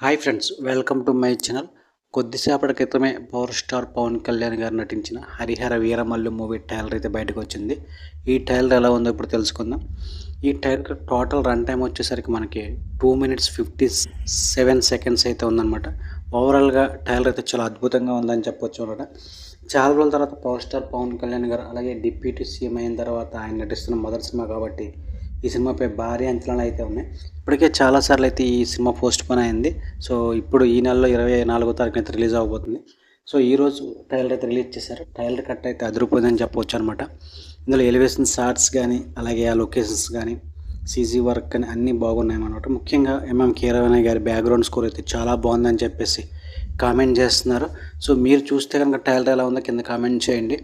Hi friends welcome to my channel. కొద్దిసేపటి క్రితమే power star Pawan Kalyan గారు నటించిన హరిహర వీరమల్లు మూవీ టైలర్ అయితే బయటకు వచ్చింది. ఈ టైలర్ ఎలా ఉందో ఇప్పుడు తెలుసుకుందాం. ఈ టైలర్ టోటల్ రన్ టైం వచ్చేసరికి మనకి two minutes fifty seven seconds అయితే ఉందన్నమాట. ఓవరాల్గా టైలర్ అయితే చాలా అద్భుతంగా ఉందని చెప్పొచ్చు అనమాట. చాలా రోజుల తర్వాత పవర్ స్టార్ పవన్ కళ్యాణ్ గారు అలాగే డిప్యూటీ సీఎం అయిన తర్వాత ఆయన నటిస్తున్న మొదటి సినిమా కాబట్టి ఈ సినిమాపై భారీ అంచనాలు అయితే ఉన్నాయి. ఇప్పటికే చాలాసార్లు అయితే ఈ సినిమా పోస్ట్ పోన్ అయింది. సో ఇప్పుడు ఈ నెలలో ఇరవై నాలుగో తారీఖున అయితే రిలీజ్ అవబోతుంది. సో ఈరోజు ట్రైలర్ అయితే రిలీజ్ చేశారు. ట్రైలర్ కట్ అయితే అదిరిపోయిందని చెప్పవచ్చు అనమాట ఇందులో ఎలివేషన్ షార్ట్స్ కానీ అలాగే ఆ లొకేషన్స్ కానీ సీజీ వర్క్ కానీ అన్నీ బాగున్నాయి అనమాట ముఖ్యంగా ఎంఎం కీరవాణి గారి బ్యాక్గ్రౌండ్ స్కోర్ అయితే చాలా బాగుందని చెప్పేసి కామెంట్ చేస్తున్నారు. సో మీరు చూస్తే కనుక ట్రైలర్ ఎలా ఉందో కింద కామెంట్ చేయండి.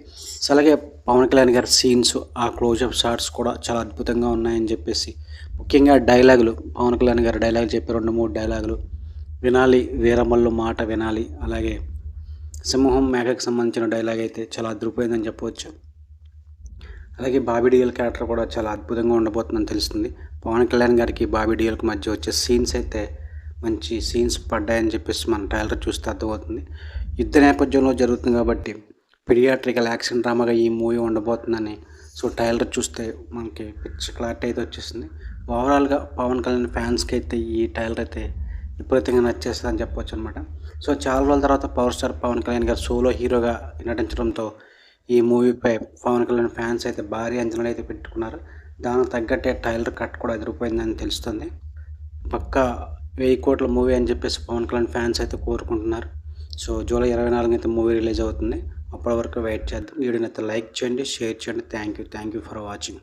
సో అలాగే పవన్ కళ్యాణ్ గారి సీన్స్ ఆ క్లోజప్ షాట్స్ కూడా చాలా అద్భుతంగా ఉన్నాయని చెప్పేసి ముఖ్యంగా డైలాగులు. పవన్ కళ్యాణ్ గారి డైలాగ్ చెప్పి రెండు మూడు డైలాగులు. వినాలి వీరమల్లు మాట వినాలి. అలాగే సింహం మేఘకు సంబంధించిన డైలాగ్ అయితే చాలా అదిరిపోయిందని చెప్పవచ్చు. అలాగే బాబీ డియల్ క్యారెక్టర్ కూడా చాలా అద్భుతంగా ఉండబోతుందని తెలుస్తుంది. పవన్ కళ్యాణ్ గారికి బాబీ డియల్కి మధ్య వచ్చే సీన్స్ అయితే మంచి సీన్స్ పడ్డాయని చెప్పేసి మన ట్రైలర్ చూస్తే అర్థమవుతుంది. యుద్ధ నేపథ్యంలో జరుగుతుంది కాబట్టి పిడియాట్రికల్ యాక్షన్ డ్రామాగా ఈ మూవీ ఉండబోతుందని సో ట్రైలర్ చూస్తే మనకి పిచ్చి క్లారిటీ అయితే వచ్చేసింది. ఓవరాల్గా పవన్ కళ్యాణ్ ఫ్యాన్స్కి అయితే ఈ ట్రైలర్ అయితే విపరీతంగా నచ్చేస్తుంది అని చెప్పొచ్చు అనమాట సో చాలా రోజుల తర్వాత పవర్ స్టార్ పవన్ కళ్యాణ్ గారు సోలో హీరోగా నటించడంతో ఈ మూవీపై పవన్ కళ్యాణ్ ఫ్యాన్స్ అయితే భారీ అంచనాలు అయితే పెట్టుకున్నారు. దానికి తగ్గట్టే ట్రైలర్ కట్ కూడా ఎదిరిపోయిందని తెలుస్తుంది. పక్కా వెయ్యి కోట్ల మూవీ అని చెప్పేసి పవన్ కళ్యాణ్ ఫ్యాన్స్ అయితే కోరుకుంటున్నారు. సో జూలై ఇరవై నాలుగు అయితే మూవీ రిలీజ్ అవుతుంది. అప్పటి వరకు వెయిట్ చేద్దాం. వీడియోని అయితే లైక్ చేయండి షేర్ చేయండి. Thank you thank you for watching